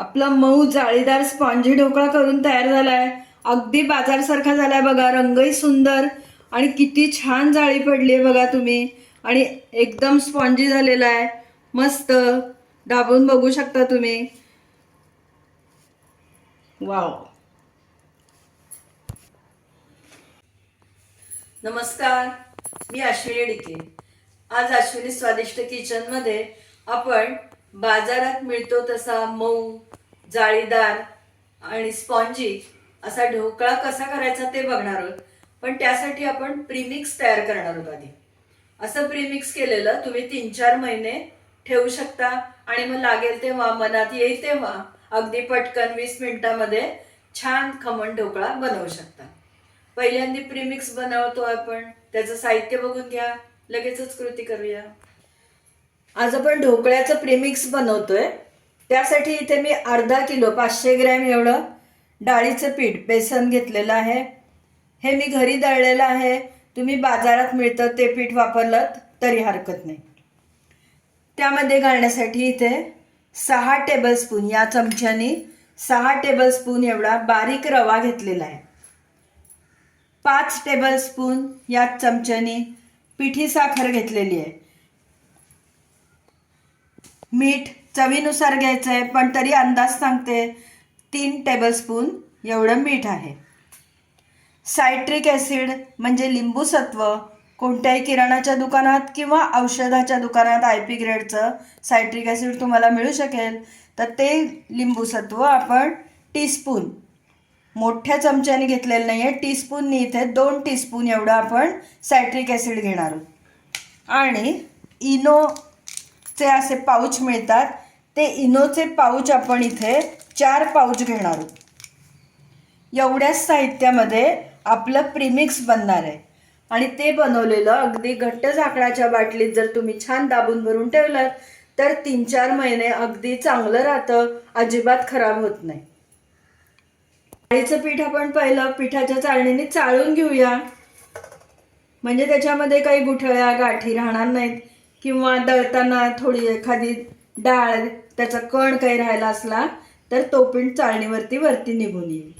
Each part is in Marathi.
आपला मऊ जाळीदार स्पॉन्जी ढोकळा करून तयार झालाय. अगदी बाजारसारखा झालाय बघा रंगही सुंदर आणि किती छान जाळी पडली आहे बघा तुम्ही. आणि एकदम स्पॉन्जी झालेला आहे. मस्त. दाबून बघू शकता तुम्ही. वाव. नमस्कार. मी अश्विनी डिके. आज अश्विनी स्वादिष्ट किचनमध्ये आपण बाजारात मिळतो तसा मऊ जाळीदार आणि स्पॉन्जी असा ढोकळा कसा करायचा ते बघणार आहोत. पण त्यासाठी आपण प्रीमिक्स तयार करणार आहोत आधी. असं प्रीमिक्स केलेलं तुम्ही तीन चार महिने ठेवू शकता आणि मग लागेल तेव्हा मनात येईल तेव्हा अगदी पटकन वीस मिनिटामध्ये छान खमण ढोकळा बनवू शकता. पहिल्यांदा प्रीमिक्स बनवतो आपण. त्याचं साहित्य बघून घ्या. लगेचच कृती करूया. आज आपण ढोकळ्याचं प्रिमिक्स बनवतोय. त्यासाठी इथे मी अर्धा किलो पाचशे ग्रॅम एवढं डाळीचं पीठ बेसन घेतलेलं आहे. हे मी घरी दळलेलं आहे. तुम्ही बाजारात मिळतं ते पीठ वापरलं तरी हरकत नाही. त्यामध्ये घालण्यासाठी इथे सहा टेबलस्पून या चमच्यानी सहा टेबलस्पून एवढा बारीक रवा घेतलेला आहे. पाच टेबलस्पून या चमच्यानी पिठी साखर घेतलेली आहे. मीठ चवीनुसार घ्यायचं आहे पण तरी अंदाज सांगते तीन टेबलस्पून एवढं मीठ आहे. सायट्रिक ॲसिड म्हणजे लिंबूसत्व कोणत्याही किराणाच्या दुकानात किंवा औषधाच्या दुकानात आय पी ग्रेडचं सायट्रिक ॲसिड तुम्हाला मिळू शकेल. तर ते लिंबूसत्व आपण टीस्पून मोठ्या चमच्याने घेतलेलं नाही आहे टीस्पूननी इथे दोन टीस्पून एवढं आपण सायट्रिक ॲसिड घेणार आहोत. आणि चे असे पाऊच मिळतात. ते इनोचे पाऊच आपण इथे चार पाऊच घेणार आहोत. एवढ्याच साहित्यामध्ये आपलं प्रिमिक्स बनणार आहे. आणि ते बनवलेलं अगदी घट्ट झाकणाच्या बाटलीत जर तुम्ही छान दाबून भरून ठेवलं तर तीन चार महिने अगदी चांगलं राहतं अजिबात खराब होत नाही. डाळीचं पीठ आपण पहिलं पिठाच्या चाळणीने चाळून घेऊया. म्हणजे त्याच्यामध्ये काही गुठळ्या गाठी राहणार नाहीत. किंवा दळताना थोडी एखादी डाळ त्याचा कण काही राहिला असला तर तो पीठ चाळणीवरती वरती निघून येईल.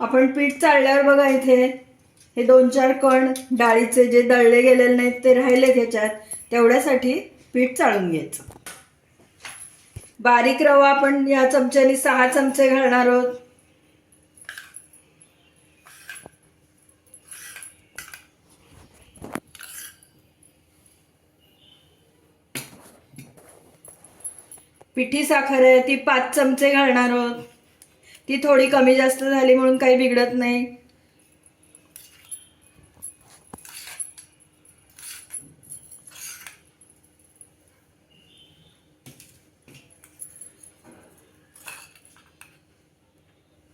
आपण पीठ चाळल्यावर बघा इथे हे दोन चार कण डाळीचे जे दळले गेलेले नाहीत ते राहिले त्याच्यात तेवढ्यासाठी पीठ चाळून घ्यायचं. बारीक रवा आपण या चमच्यानी सहा चमचे घालणार आहोत. पिठी साखर आहे ती पाच चमचे घालणार आहोत. ती थोडी कमी जास्त झाली म्हणून काही बिघडत नाही.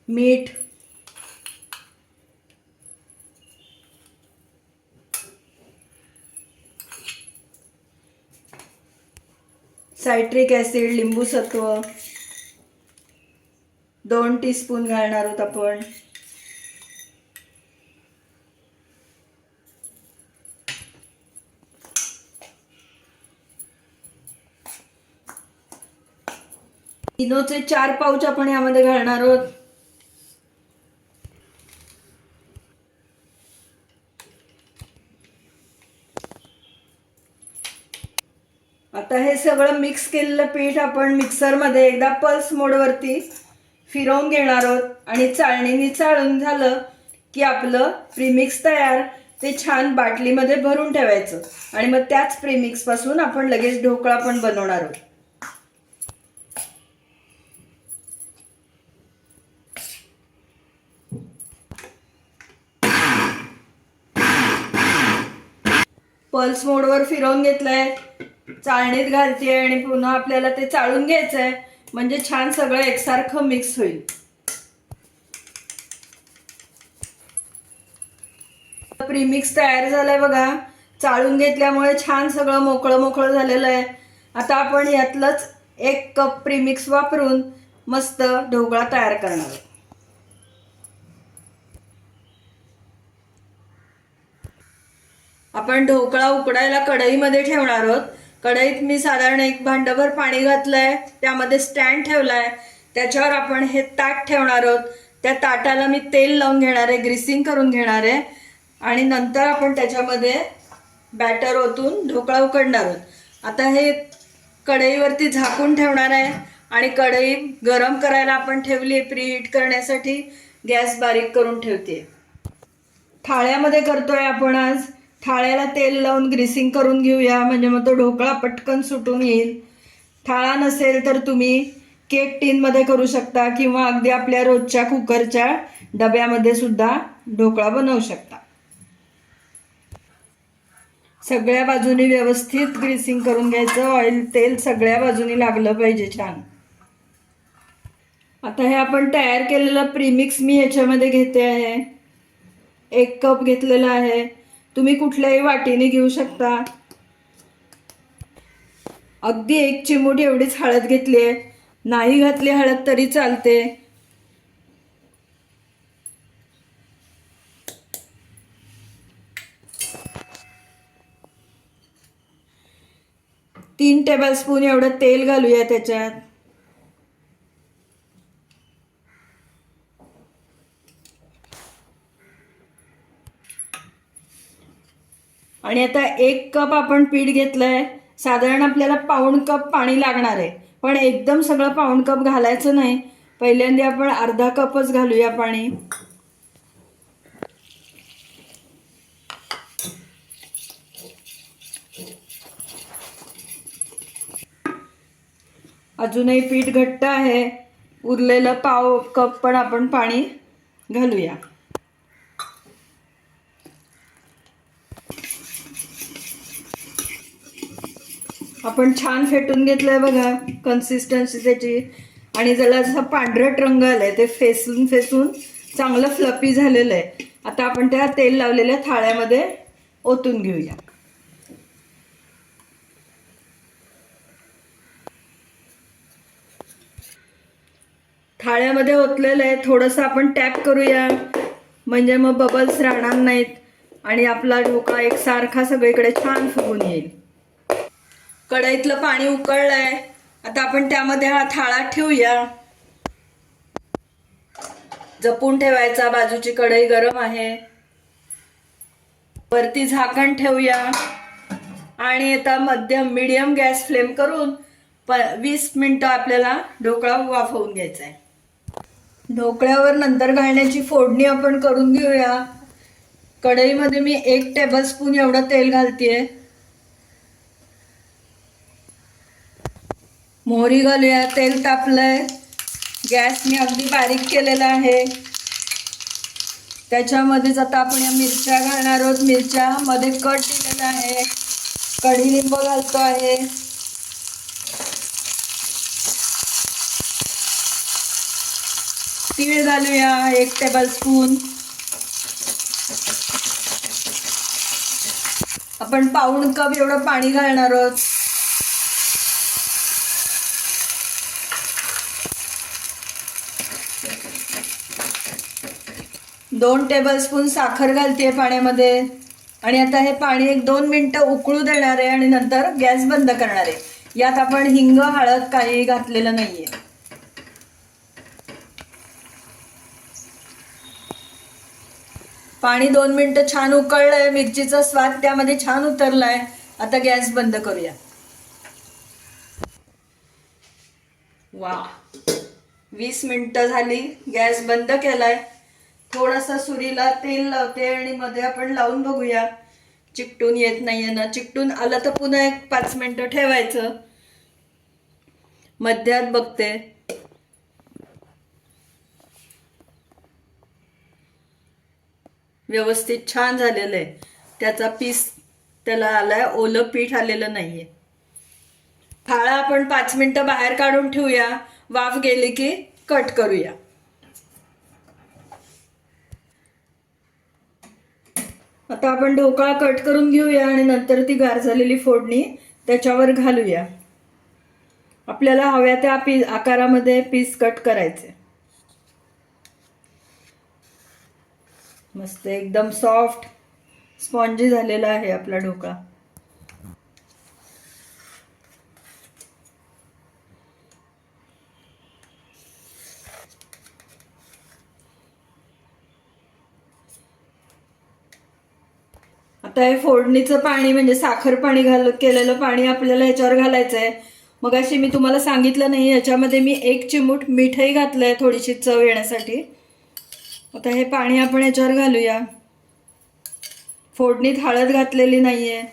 मीठ. सायट्रिक ॲसिड लिंबूसत्व दोन टीस्पून घालणार आहोत आपण. इनोचे चार पाऊच आपण यामध्ये घालणार आहोत. आता हे सगळं मिक्स केलेलं पीठ आपण मिक्सरमध्ये एकदा पल्स मोडवरती फिरवून घेणार आहोत. आणि चाळणीने चाळून झालं की आपलं प्रीमिक्स तयार ते छान बाटलीमध्ये भरून ठेवायचं. आणि मग त्याच प्रीमिक्सपासून आपण लगेच ढोकळा पण बनवणार आहोत. पल्स मोडवर फिरवून घेतलंय. चाळणीत घालते आणि पुन्हा आपल्याला ते चाळून घ्यायचं आहे म्हणजे छान सगळं एकसारखं मिक्स होईल. प्रीमिक्स तयार झालंय बघा. चाळून घेतल्यामुळे छान सगळं मोकळं मोकळं झालेलं आहे. आता आपण यातलंच एक कप प्रीमिक्स वापरून मस्त ढोकळा तयार करणार आहोत. आपण ढोकळा उकडायला कढईमध्ये ठेवणार आहोत. कढईत मी साधारण एक भांडभर पाणी घातलंय त्यामध्ये स्टँड ठेवलाय. त्याच्यावर आपण हे ताट ठेवणार आहोत. त्या ताटाला मी तेल लावून घेणार आहे ग्रीसिंग करून घेणार आहे. आणि नंतर आपण त्याच्यामध्ये बॅटर ओतून ढोकळा उकडणार आहोत. आता हे कढईवरती झाकून ठेवणार आहे. आणि कढई गरम करायला आपण ठेवली आहे प्रीहीट करण्यासाठी. गॅस बारीक करून ठेवते थाळ्यामध्ये करतोय आपण आज. थाळ्याला तेल लावून ग्रीसिंग करून घेऊया. म्हणजे मग तो ढोकळा पटकन सुटून येईल. थाळा नसेल तर तुम्ही केक टीनमध्ये करू शकता किंवा अगदी आपल्या रोजच्या कुकरच्या डब्यामध्ये सुद्धा ढोकळा बनवू शकता. सगळ्या बाजूनी व्यवस्थित ग्रीसिंग करून घ्यायचं. ऑइल तेल सगळ्या बाजूनी लागलं पाहिजे छान. आता हे आपण तयार केलेलं प्रीमिक्स मी ह्याच्यामध्ये घेते आहे. एक कप घेतलेला आहे. तुम्ही कुठल्याही वाटीने घेऊ शकता. अगदी एक चिमूट एवढीच हळद घेतली आहे. नाही घातली हळद तरी चालते. तीन टेबलस्पून एवढं तेल घालूया त्याच्यात. आणि आता एक कप आपण पीठ घेतलंय. साधारण आपल्याला पाऊण कप पाणी लागणार आहे. पण एकदम सगळं पाऊण कप घालायचं नाही. पहिल्यांदा आपण अर्धा कपच घालूया पाणी. अजूनही पीठ घट्ट आहे. उरलेलं पाव कप पण आपण पाणी घालूया. आपण छान फेटून घेतलंय बघा कन्सिस्टन्सी त्याची. आणि ज्याला जसा पांढरट रंग आलाय ते फेसून फेसून चांगलं फ्लपी झालेलं आहे. आता आपण त्या तेल लावलेल्या थाळ्यामध्ये ओतून घेऊया. थाळ्यामध्ये ओतलेलं आहे थोडंसं आपण टॅप करूया. म्हणजे मग बबल्स राहणार नाहीत. आणि आपला ढोका एकसारखा सगळीकडे छान फुगून येईल. कढईतलं पाणी उकळलंय. आता आपण त्यामध्ये हा थाळा ठेवूया. जपून ठेवायचा बाजूची कढई गरम आहे. वरती झाकण ठेवूया. आणि आता मध्यम मिडियम गॅस फ्लेम करून प वीस मिनटं आपल्याला ढोकळा वाफवून घ्यायचा आहे ढोकळ्यावर नंतर घालण्याची फोडणी आपण करून घेऊया. कढईमध्ये मी एक टेबलस्पून एवढं तेल घालतेय. मोहरी घालूया तेल तापलंय. गॅस मी अगदी बारीक केलेला आहे. त्याच्यामध्येच आता आपण या मिरच्या घालणार आहोत. मिरच्या मध्ये कट दिलेला आहे. कढीलिंब घालतो आहे. तीळ घालूया एक टेबल स्पून आपण पाऊण कप एवढं पाणी घालणार आहोत. दोन टेबलस्पून साखर घालते पाण्यामध्ये. आणि आता हे पाणी एक दोन मिनटं उकळू देणार आहे आणि नंतर गॅस बंद करणार आहे. यात आपण हिंग हळद काही घातलेलं नाहीये. पाणी दोन मिनटं छान उकळलंय मिरचीचा स्वाद त्यामध्ये छान उतरलाय. आता गॅस बंद करूया. वा वीस मिनिटं झाली गॅस बंद केलाय. थोडासा सुरीला तेल लावते आणि मध्ये आपण लावून बघूया. चिकटून येत नाहीये ना. चिकटून आलं तर पुन्हा एक पाच मिनटं ठेवायचं. मध्यात बघते. व्यवस्थित छान झालेलं आहे. त्याचा पीस त्याला आलाय. ओलं पीठ आलेलं नाहीये. फाळा आपण पाच मिनटं बाहेर काढून ठेवूया. वाफ गेली की कट करूया. आता आपण ढोकळा कट करून घेऊया आणि नंतर ती गार झालेली फोडणी त्याच्यावर घालूया. आपल्याला हव्या त्या पी आकारामध्ये पीस कट करायचे. मस्त एकदम सॉफ्ट स्पॉन्जी झालेला आहे आपला ढोकळा. आता हे फोडणीचं पाणी म्हणजे साखर पाणी घाल केलेलं पाणी आपल्याला ह्याच्यावर घालायचं आहे मग अशी मी तुम्हाला सांगितलं नाही याच्यामध्ये मी एक चिमूट मीठही घातलं आहे थोडीशी चव येण्यासाठी. आता हे पाणी आपण याच्यावर घालूया. फोडणीत हळद घातलेली नाही आहे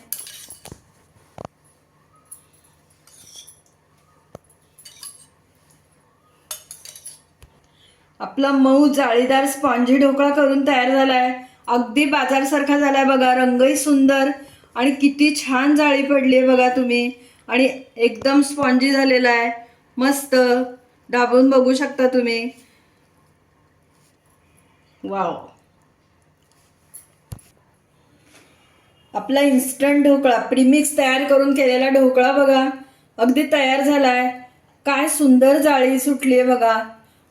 आपला मऊ जाळीदार स्पॉन्जी ढोकळा करून तयार झालाय. अगदी बाजारसारखा झालाय बघा रंगही सुंदर आणि किती छान जाळी पडली आहे बघा तुम्ही. आणि एकदम स्पॉन्जी झालेला आहे. मस्त. दाबून बघू शकता तुम्ही. वाव. आपला इन्स्टंट ढोकळा प्रीमिक्स तयार करून केलेला ढोकळा बघा. अगदी तयार झालाय. काय सुंदर जाळी सुटली आहे बघा.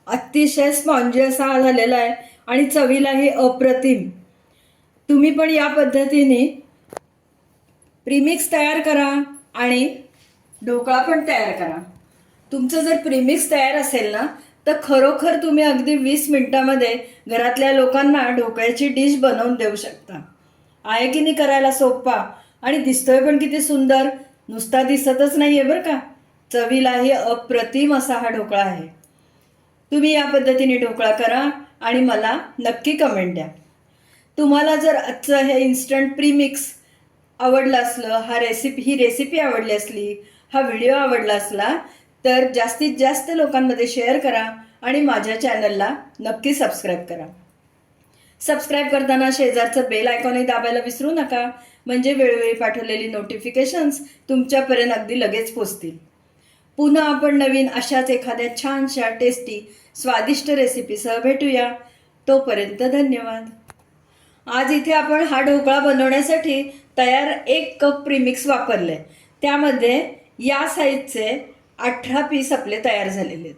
अतिशय स्पॉन्जी असा हा झालेला आहे. आणि चवीलाही अप्रतिम. तुम्ही पण या पद्धतीने प्रीमिक्स तयार करा आणि ढोकळा पण तयार करा. तुमचं जर प्रीमिक्स तयार असेल ना तर खरोखर तुम्ही अगदी वीस मिनटामध्ये घरातल्या लोकांना ढोकळ्याची डिश बनवून देऊ शकता. आहे की नाही करायला सोपा आणि दिसतोय पण किती सुंदर. नुसता दिसतच नाही आहे बरं का? चवीलाही अप्रतिम असा हा ढोकळा आहे. तुम्ही या पद्धतीने ढोकळा करा आणि मला नक्की कमेंट द्या. तुम्हाला जर आजचं हे इन्स्टंट प्रीमिक्स आवडलं असलं हा रेसिपी ही रेसिपी आवडली असली हा व्हिडिओ आवडला असला तर जास्तीत जास्त लोकांमध्ये शेअर करा आणि माझ्या चॅनलला नक्की सबस्क्राईब करा. सबस्क्राईब करताना शेजारचं बेल आयकॉनही दाबायला विसरू नका. म्हणजे वेळोवेळी पाठवलेली नोटिफिकेशन्स तुमच्यापर्यंत अगदी लगेच पोचतील. पुन्हा आपण नवीन अशाच एखाद्या छानशा टेस्टी स्वादिष्ट रेसिपीसह भेटूया. तोपर्यंत धन्यवाद. आज इथे आपण हा ढोकळा बनवण्यासाठी तयार एक कप प्रीमिक्स वापरले त्यामध्ये या साईजचे अठरा पीस आपले तयार झालेले आहेत.